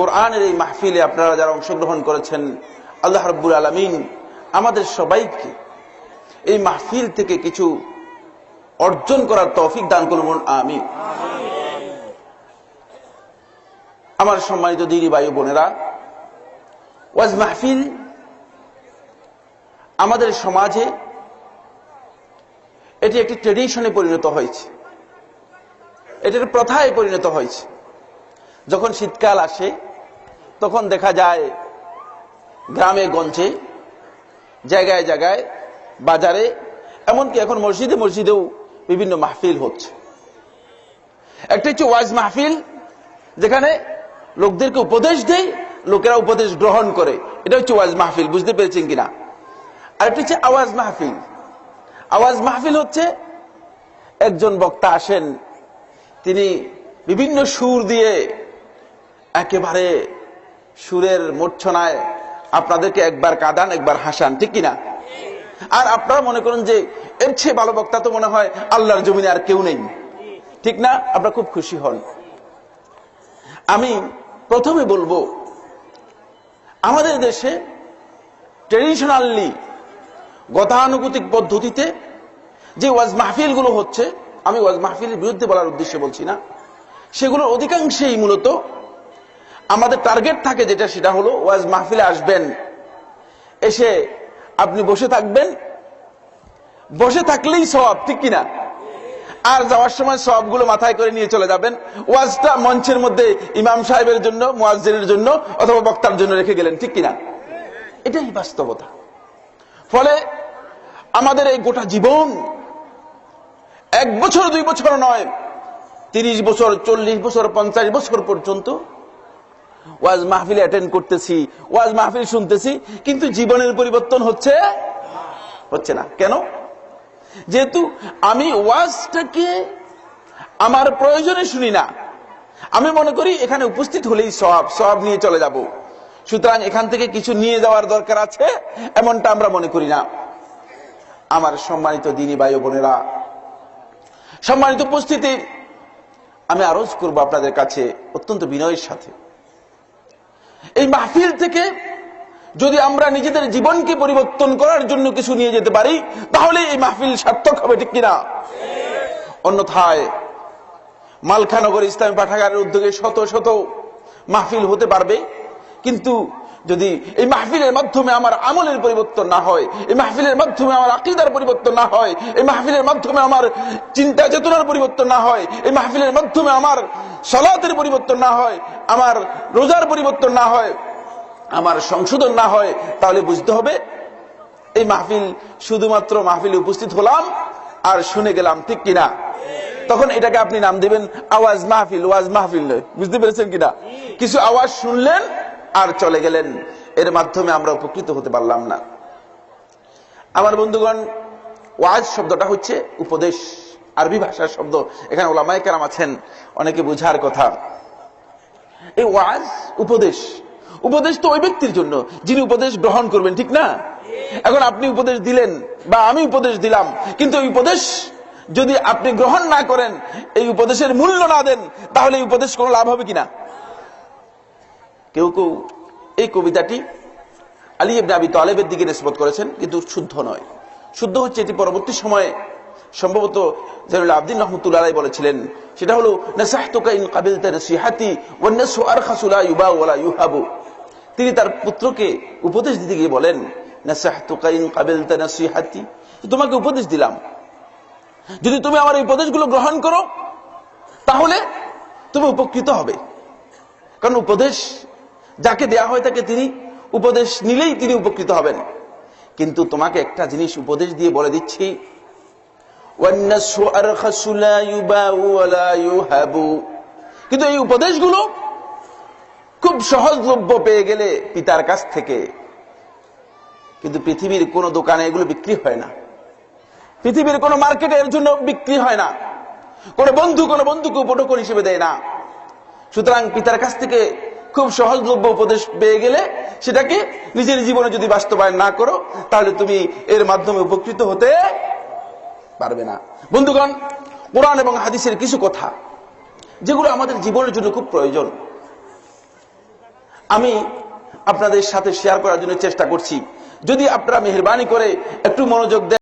কোরআনের এই মাহফিলে আপনারা যারা অংশগ্রহণ করেছেন, আল্লাহ রব্বুল আলমিন আমাদের সবাইকে এই মাহফিল থেকে কিছু অর্জন করার তৌফিক দান করুন আমি আমার সম্মানিত দিদি বায়ু বোনেরা, ওয়াজ মাহফিল আমাদের সমাজে এটি একটি ট্রেডিশনে পরিণত হয়েছে। এটার প্রথায় পরিণত হয়েছে। যখন শীতকাল আসে তখন দেখা যায় গ্রামে গঞ্জে, জায়গায় জায়গায়, বাজারে, এমনকি এখন মসজিদে মসজিদেও বিভিন্ন মাহফিল হচ্ছে। একটা হচ্ছে ওয়াজ মাহফিল, যেখানে লোকদেরকে উপদেশ দেয়, লোকেরা উপদেশ গ্রহণ করে। এটা হচ্ছে ওয়াজ মাহফিল, বুঝতে পেরেছেন কিনা? আর একটা হচ্ছে আওয়াজ মাহফিল। আওয়াজ মাহফিল হচ্ছে একজন বক্তা আসেন, তিনি বিভিন্ন সুর দিয়ে একেবারে সুরের মূর্ছনায় আপনাদেরকে একবার কাঁদান, একবার হাসান, ঠিক কিনা? আর আপনারা মনে করেন যে এর চেয়ে ভালো বক্তা তো মনে হয় আল্লাহর জমিনে আর কেউ নেই। ঠিক না? আপনারা খুব খুশি হন। আমি প্রথমে বলব, আমাদের দেশে ট্রেডিশনালি গতানুগতিক পদ্ধতিতে যে ওয়াজ মাহফিলগুলো হচ্ছে, আমি ওয়াজ মাহফিলের বিরুদ্ধে বলার উদ্দেশ্যে বলছি না, সেগুলোর অধিকাংশেই মূলত আমাদের টার্গেট থাকে যেটা, সেটা হলো, ওয়াজ মাহফিলে আসবেন। এসে আপনি বসে থাকবেন। বসে থাকলেই সব ঠিক কিনা আর যাওয়ার সময় সবগুলো মাথায় করে নিয়ে চলে যাবেন। ওয়াজটা মঞ্চের মধ্যে ইমাম সাহেবের জন্য, মুয়াজ্জিনের জন্য অথবা বক্তার জন্য রেখে গেলেন, ঠিক কিনা এটাই বাস্তবতা। ফলে আমাদের এই গোটা জীবন এক বছর, দুই বছর নয়, তিরিশ বছর, চল্লিশ বছর, পঞ্চাশ বছর পর্যন্ত ওয়াজ মাহফিল অ্যাটেন্ড করতেছি, ওয়াজ মাহফিল শুনতেছি, কিন্তু জীবনের পরিবর্তন হচ্ছে হচ্ছে না। কেন? যেহেতু আমি ওয়াজটাকে আমার প্রয়োজনে শুনি না। আমি মনে করি এখানে উপস্থিত হলেই সব সব নিয়ে চলে যাব। সুতরাং এখান থেকে কিছু নিয়ে যাওয়ার দরকার আছে, এমনটা আমরা মনে করি না। আমার সম্মানিত দিনী ভাই বোনেরা, সম্মানিত উপস্থিতি, আমি আরজ করব আপনাদের কাছে অত্যন্ত বিনয়ের সাথে। এই মাহফিল থেকে যদি আমরা নিজেদের জীবনকে পরিবর্তন করার জন্য কিছু নিয়ে যেতে পারি, তাহলে এই মাহফিল সার্থক হবে, ঠিক কিনা? অন্যথায় মালখানগর ইসলামী পাঠাগারের উদ্যোগে শত শত মাহফিল হতে পারবে, কিন্তু যদি এই মাহফিলের মাধ্যমে আমার আমলের পরিবর্তন না হয়, এই মাহফিলের মাধ্যমে আমার আকিদার পরিবর্তন না হয়, এই মাহফিলের মাধ্যমে আমার চিন্তা চেতনার পরিবর্তন না হয়, এই মাহফিলের মাধ্যমে আমার সলাতের পরিবর্তন না হয়, আমার রোজার পরিবর্তন না হয়, আমার সংশোধন না হয়, তাহলে বুঝতে হবে এই মাহফিল শুধুমাত্র মাহফিলে উপস্থিত হলাম আর শুনে গেলাম, ঠিক কিনা? তখন এটাকে আপনি নাম দেবেন আওয়াজ মাহফিল, ওয়াজ মাহফিল বুঝতে পেরেছেন কিনা? কিছু আওয়াজ শুনলেন আর চলে গেলেন। এর মাধ্যমে আমরা উপকৃত হতে পারলাম না। আমার বন্ধুগণ, ওয়াজ শব্দটা হচ্ছে উপদেশ, আরবি ভাষার শব্দ। এখানে ওলামাই কারাম আছেন, অনেকে বুঝার কথা। এই ওয়াজ উপদেশ। উপদেশ তো ওই ব্যক্তির জন্য, যিনি উপদেশ গ্রহণ করবেন, ঠিক না? এখন আপনি উপদেশ দিলেন, বা আমি উপদেশ দিলাম, কিন্তু এই উপদেশ যদি আপনি গ্রহণ না করেন, এই উপদেশের মূল্য না দেন, তাহলে এই উপদেশ কোনো লাভ হবে কিনা? কেউ কেউ এই কবিতাটি আলী ইবনে আবি তালেবের দিকে নিষ্পত করেছেন, কিন্তু শুদ্ধ নয়। শুদ্ধ হচ্ছে এটি পরবর্তী সময়ে সম্ভবত জানুল আবদিন রহমতুল্লাহ বলেছিলেন, সেটা হলো, নাসাহতুকা তিনি তার পুত্রকে উপদেশ দিতে গিয়ে বলেন তোমাকে উপদেশ দিলাম। যদি তুমি আমার এই উপদেশগুলো গ্রহণ করো, তাহলে তুমি উপকৃত হবে। কারণ উপদেশ যাকে দেয়া হয় তাকে তিনি উপদেশ নিলেই তিনি উপকৃত হবেন। কিন্তু তোমাকে একটা জিনিস উপদেশ দিয়ে বলে দিচ্ছি। কিন্তু এই উপদেশগুলো খুব সহজলভ্য পেয়ে গেলে পিতার কাছ থেকে। কিন্তু পৃথিবীর কোন দোকানে এগুলো বিক্রি হয় না। পৃথিবীর কোন মার্কেটে এর জন্য বিক্রি হয় না। কোন বন্ধু কোন বন্ধুকে উপটোকন হিসেবে দেয় না। সুতরাং পিতার কাছ থেকে খুব সহজলভ্য উপদেশ পেয়ে গেলে সেটাকে নিজের জীবনে যদি বাস্তবায়ন না করো, তাহলে তুমি এর মাধ্যমে উপকৃত হতে পারবে না। বন্ধুগণ, কোরআন এবং হাদিসের কিছু কথা, যেগুলো আমাদের জীবনের জন্য খুব প্রয়োজন, আমি আপনাদের সাথে শেয়ার করার জন্য চেষ্টা করছি। যদি আপনারা মেহরবানি করে একটু মনোযোগ দেন